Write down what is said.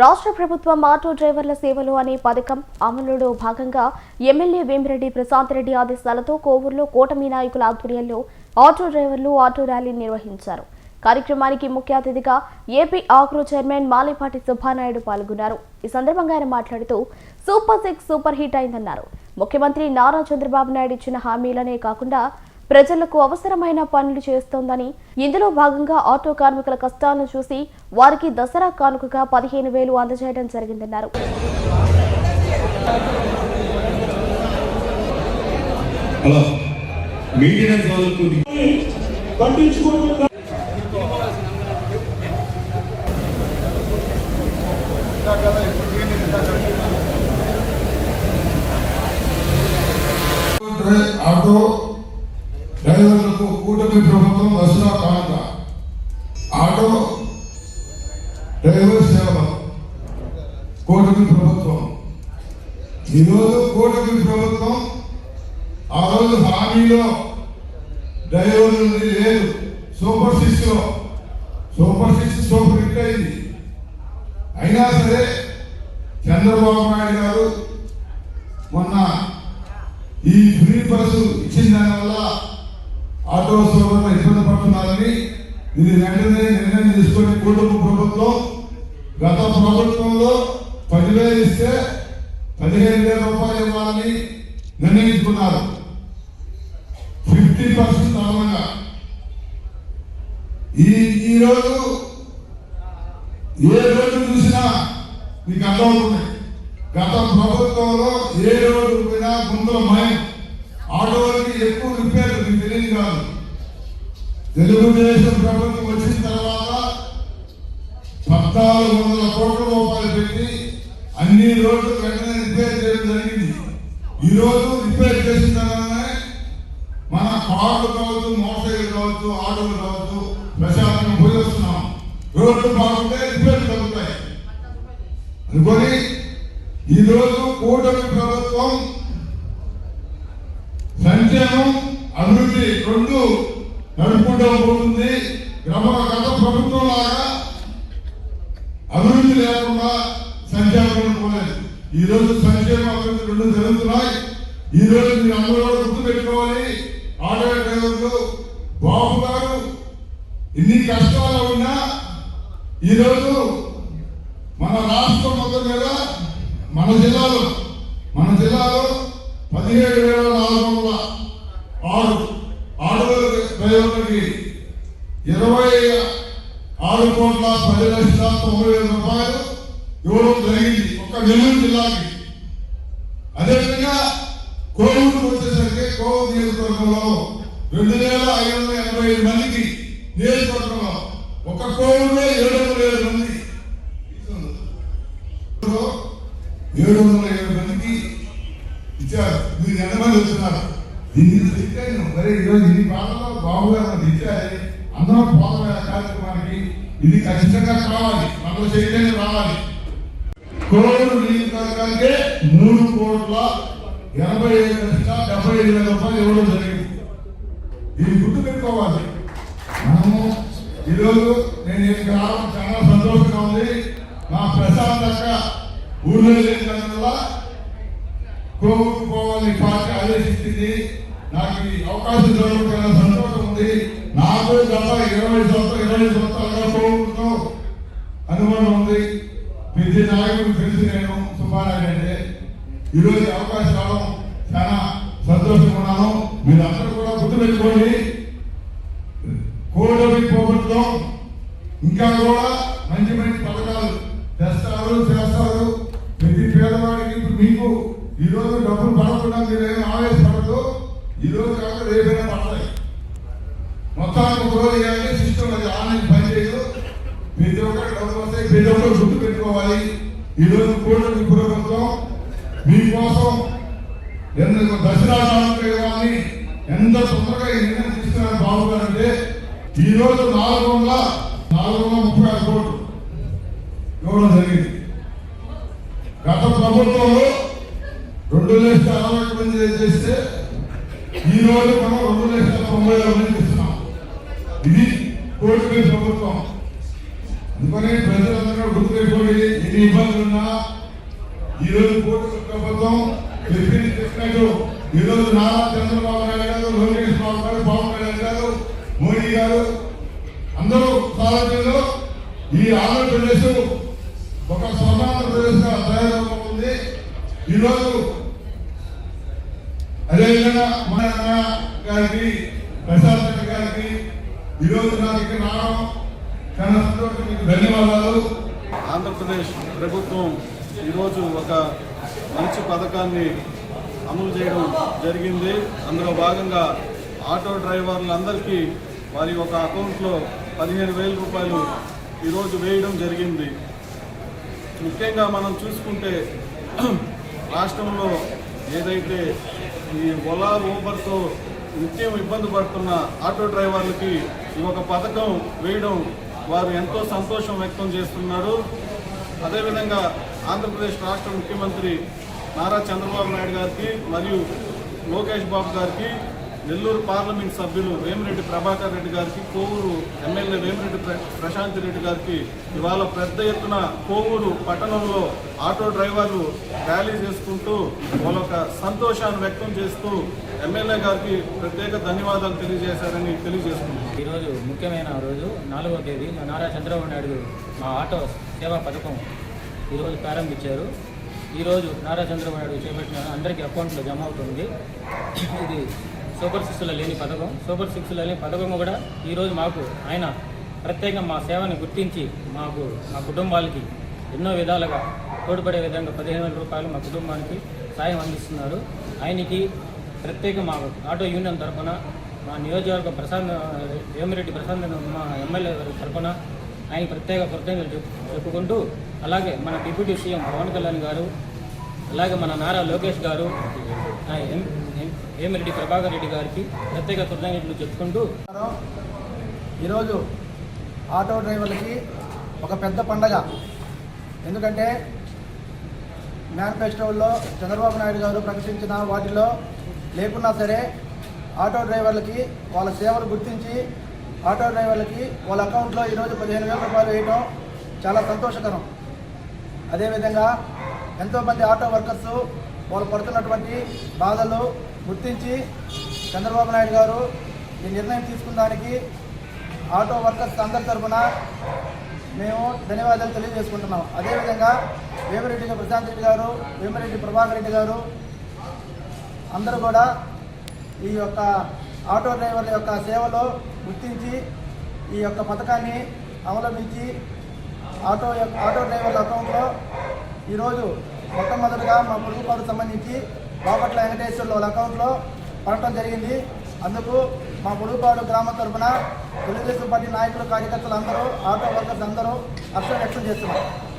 రాష్ట్ర ప్రభుత్వం ఆటో డ్రైవర్ల సేవలు అనే పథకం అమలులో భాగంగా ఎమ్మెల్యే వేమిరెడ్డి ప్రశాంత్ రెడ్డి ఆదేశాలతో కోవూరులో కూటమి నాయకుల ఆధ్వర్యంలో ఆటో డ్రైవర్లు ఆటో ర్యాలీ నిర్వహించారు. కార్యక్రమానికి ముఖ్య అతిథిగా AP agro chairman Malipati Subba Naidu పాల్గొన్నారు. ఈ సందర్భంగా ఆయన మాట్లాడుతూ సూపర్ సిక్స్ సూపర్ హిట్ అయిందన్నారు. ముఖ్యమంత్రి నారా చంద్రబాబు నాయుడు ఇచ్చిన హామీలనే కాకుండా ప్రజలకు అవసరమైన పనులు చేస్తోందని. ఇందులో భాగంగా ఆటో కార్మికుల కష్టాలను చూసి వారికి దసరా కానుకగా పదిహేను వేలు అందజేయడం జరిగిందన్నారు. హలో మెయింటెనెన్స్ వాళ్ళకు పట్టించుకోకుండా ఆటో డ్రైవర్లకు కూటమి ప్రభుత్వం దసరా కానుక ఆటో డ్రైవర్ సేవ కూటమి ప్రభుత్వం. ఈరోజు కూటమి ప్రభుత్వం ఆ రోజు హామీలో డ్రైవర్లు లేదు సూపర్ సిక్స్లో సూపర్ సిక్స్ సూపర్ హిట్ అయింది. అయినా సరే చంద్రబాబు నాయుడు గారు మొన్న ఈ ఫ్రీ బస్సు ఇచ్చిన దానివల్ల ఆటో సోదరులు ఇబ్బంది పడుతున్నారని ఇది వెంటనే నిర్ణయం తీసుకొని కుటుంబ ప్రభుత్వం గత ప్రభుత్వంలో పదివేలు ఇస్తే పదిహేను వేల రూపాయలు ఇవ్వాలని నిర్ణయించుకున్నారు. ఫిఫ్టీ పర్సెంట్ అదనంగా. ఈ ఈ రోజు ఏ రోజు చూసినా మీకు అర్థమవుతుంది. గత ప్రభుత్వంలో ఏ రోజు పోయినా ముందు మయం ఆటోలకి ఎక్కువ రిపేర్ మీకు తెలియదు కాదు. తెలుగుదేశం ప్రభుత్వం వచ్చిన తర్వాత పద్నాలుగు వందల కోట్ల రూపాయలు పెట్టి అన్ని రోడ్లు వెంటనే రిపేర్ చేయడం జరిగింది. ఈ రోజు రిపేర్ చేసిన తర్వాతనే మన కార్లు కావచ్చు మోటార్ సైకిల్ కావచ్చు ఆటోలు కావచ్చు ప్రశాంతంగా పోయి రోడ్లు బాగుంటే రిపేర్లు తగ్గుతాయి. అనుకొని ఈరోజు కూటమి ప్రభుత్వం సంక్షేమం అభివృద్ధి రెండు నడుపుకుంటూ పోతుంది. గ్రామ గత ప్రభుత్వం లాగా అభివృద్ధి లేకుండా సంక్షేమం పోలేదు ఈ రోజు సంక్షేమ అభివృద్ధి రెండు జరుగుతున్నాయి. ఈ రోజు మీరు అందరూ కూడా గుర్తు పెట్టుకోవాలి ఆటో డ్రైవర్లు బాబు గారు ఇన్ని కష్టాలు ఉన్నా ఈ రోజు మన రాష్ట్రం మొత్తం మీద మన జిల్లాలో మన జిల్లాలో పదిహేడు వేల నాలుగు వందల ఆరు ఇరవై ఆరు కోట్ల పది లక్షల తొంభై వేల రూపాయలు ఇవ్వడం జరిగింది ఒక నెల్లూరు జిల్లాకి. అదేవిధంగా కోవిడ్ వచ్చేసరికి కోవిడ్ నియోజకవర్గంలో రెండు వేల ఐదు వందల ఎనభై ఐదు మందికి నియోజకవర్గంలో ఒక కోవిడ్ ఏడు వందల ఏడు మంది. ఏడు వందల ఏడు మందికి ఇచ్చారు. మీరు ఎంతమంది వచ్చినారు? దీన్ని మరి ఈరోజు ఇన్ని బాధలో బాబు గారు ఇచ్చారు అందరం పోదల కార్యక్రమానికి ఇది ఖచ్చితంగా కావాలి. మనలో చైతన్యం రావాలి. కోవిడ్ నియోజకవర్గానికి మూడు కోట్ల ఎనభై ఐదు లక్షల డెబ్బై ఐదు వేల రూపాయలు ఇవ్వడం జరిగింది. ఇది గుర్తుపెట్టుకోవాలి. మనము ఈరోజు నేను ఇక్కడికి రావడం చాలా సంతోషంగా ఉంది. మా ప్రశాంతంగా ఊళ్ళో లేనందువల్ల కోవిడ్ పోవాలి పార్టీ ఆదేశించింది. నాకు ఈ అవకాశం దొరకడం సంతోషం ఉంది. నాకు గత ఇరవై సంవత్సరాలు ఇరవై సంవత్సరాలుగా కోవిడ్తో అనుమానం ఉంది. ప్రతి నాయకుడు తెలిసి నేను సుబ్బారాయుడు అంటే ఈరోజు అవకాశం రావడం చాలా సంతోషంగా ఉన్నాను. మీరు అందరూ కూడా గుర్తుపెట్టుకోండి. కూటమి ప్రభుత్వం ఇంకా కూడా మంచి మంచి పథకాలు తెస్తారు చేస్తారు. ప్రతి పేదవాడికి ఇప్పుడు మీకు ఈ రోజు డబ్బులు పడకుండా మీరేం ఆవేశం ఈ రోజు కాక రేపైనా పడతాయి మొత్తానికి ఒక రోజు ఏంటంటే సిస్టమ్ అది ఆన్లైన్ పనిచేయదు ప్రతి ఒక్కరు డబ్బులు వస్తాయి ప్రతి ఒక్కరు గుర్తు పెట్టుకోవాలి. ఈరోజు రోజు కూటమి ప్రభుత్వం మీకోసం ఎంత దసరా కానుకని ఎంత తొందరగా ఈ నిర్ణయం తీసుకున్నారు బాబు ఈరోజు నాలుగు వందల నాలుగు వందల ముప్పై ఆరు కోట్లు ఇవ్వడం జరిగింది. గత ప్రభుత్వంలో రెండు లక్షల అరవై మంది చేస్తే ఈ రోజు మనం రెండు లక్షల తొంభై ఆరు మంది ఇస్తున్నాం. ఇది కోటి ప్రభుత్వం. అందుకనే ప్రజలందరూ గుర్తుపెట్టుకోండి ఎన్ని ఇబ్బందులు ఉన్నా ఈ రోజు కూటమి ప్రభుత్వం చెప్పింది చెప్పినట్టు ఈ రోజు నారా చంద్రబాబు నాయుడు గారు లోకేష్ బాబు గారు పవన్ కళ్యాణ్ గారు మోడీ గారు అందరూ సారథ్యంలో ఈ ఆంధ్రప్రదేశ్ ఒక స్వర్ణాంధ్రప్రదేశ్గా తయారవుతుంది ఈరోజు రోజు అదేవిధంగా మన అన్న గారికి ప్రసాద్ రెడ్డి గారికి ఈరోజు నా దగ్గర రావడం చాలా సంతోషం మీకు ధన్యవాదాలు. ఆంధ్రప్రదేశ్ ప్రభుత్వం ఈరోజు ఒక మంచి పథకాన్ని అమలు చేయడం జరిగింది. అందులో భాగంగా ఆటో డ్రైవర్లందరికీ వారి ఒక అకౌంట్లో పదిహేను వేల రూపాయలు ఈరోజు వేయడం జరిగింది. ముఖ్యంగా మనం చూసుకుంటే రాష్ట్రంలో ఏదైతే ఈ ఓలా ఊబర్తో నిత్యం ఇబ్బంది పడుతున్న ఆటో డ్రైవర్లకి ఈ ఒక పథకం వేయడం వారు ఎంతో సంతోషం వ్యక్తం చేస్తున్నారు. అదేవిధంగా ఆంధ్రప్రదేశ్ రాష్ట్ర ముఖ్యమంత్రి నారా చంద్రబాబు నాయుడు గారికి మరియు లోకేష్ బాబు గారికి నెల్లూరు పార్లమెంట్ సభ్యులు వేమిరెడ్డి ప్రభాకర్ రెడ్డి గారికి కోవూరు ఎమ్మెల్యే వేమిరెడ్డి ప్రశాంత్ రెడ్డి గారికి ఇవాళ పెద్ద ఎత్తున కోవూరు పట్టణంలో ఆటో డ్రైవర్లు ర్యాలీ చేసుకుంటూ వాళ్ళొక సంతోషాన్ని వ్యక్తం చేస్తూ ఎమ్మెల్యే గారికి ప్రత్యేక ధన్యవాదాలు తెలియజేశారని తెలియజేస్తున్నాను ఈరోజు ముఖ్యమైన రోజు నాలుగో తేదీ మా నారా చంద్రబాబు నాయుడు మా ఆటో సేవా పథకం ఈరోజు ప్రారంభించారు. ఈరోజు నారా చంద్రబాబు నాయుడు చేపట్టిన అందరికీ అకౌంట్లో జమ అవుతుంది. ఇది సూపర్ సిక్స్లో లేని పథకం. సూపర్ సిక్స్లో లేని పథకం కూడా ఈరోజు మాకు ఆయన ప్రత్యేకంగా మా సేవని గుర్తించి మాకు మా కుటుంబాలకి ఎన్నో విధాలుగా తోడ్పడే విధంగా పదిహేను వేల రూపాయలు మా కుటుంబానికి సాయం అందిస్తున్నారు. ఆయనకి ప్రత్యేక మా ఆటో యూనియన్ తరఫున మా నియోజకవర్గ ప్రశాంత్ వేమిరెడ్డి ప్రశాంత్ మా ఎమ్మెల్యే గారి తరఫున ఆయన ప్రత్యేక కృతజ్ఞతలు చెప్పు చెప్పుకుంటూ అలాగే మన డిప్యూటీ సీఎం పవన్ కళ్యాణ్ గారు అలాగే మన నారా లోకేష్ గారు వేమిరెడ్డి ప్రభాకర్ రెడ్డి గారికి ప్రత్యేక కృతజ్ఞతలు చెప్పుకుంటూ ఈరోజు ఆటో డ్రైవర్లకి ఒక పెద్ద పండగ. ఎందుకంటే మేనిఫెస్టోల్లో చంద్రబాబు నాయుడు గారు ప్రకటించిన వాటిలో లేకున్నా సరే ఆటో డ్రైవర్లకి వాళ్ళ సేవలు గుర్తించి ఆటో డ్రైవర్లకి వాళ్ళ అకౌంట్లో ఈరోజు పదిహేను వేల రూపాయలు వేయడం చాలా సంతోషకరం. అదేవిధంగా ఎంతోమంది ఆటో వర్కర్స్ వాళ్ళు పడుతున్నటువంటి బాధలు గుర్తించి చంద్రబాబు నాయుడు గారు ఈ నిర్ణయం తీసుకున్న దానికి ఆటో వర్కర్స్ అందరి తరఫున మేము ధన్యవాదాలు తెలియజేసుకుంటున్నాం. అదేవిధంగా వేమిరెడ్డి ప్రశాంత్ రెడ్డి గారు వేమిరెడ్డి ప్రభాకర్ రెడ్డి గారు అందరూ కూడా ఈ యొక్క ఆటో డ్రైవర్ల యొక్క సేవలో గుర్తించి ఈ యొక్క పథకాన్ని అవలంబించి ఆటో యొక్క- ఆటో డ్రైవర్ల అకౌంట్లో ఈరోజు మొట్టమొదటిగా మా పొరుగుపాటు సంబంధించి బాపట్ల వెంకటేశ్వర్ల వాళ్ళ అకౌంట్లో పడటం జరిగింది. అందుకు మా పొడుగుపాడు గ్రామం తరఫున తెలుగుదేశం పార్టీ నాయకులు కార్యకర్తలు అందరూ ఆటో వర్కర్స్ అందరూ హర్షం వ్యక్తం చేస్తున్నారు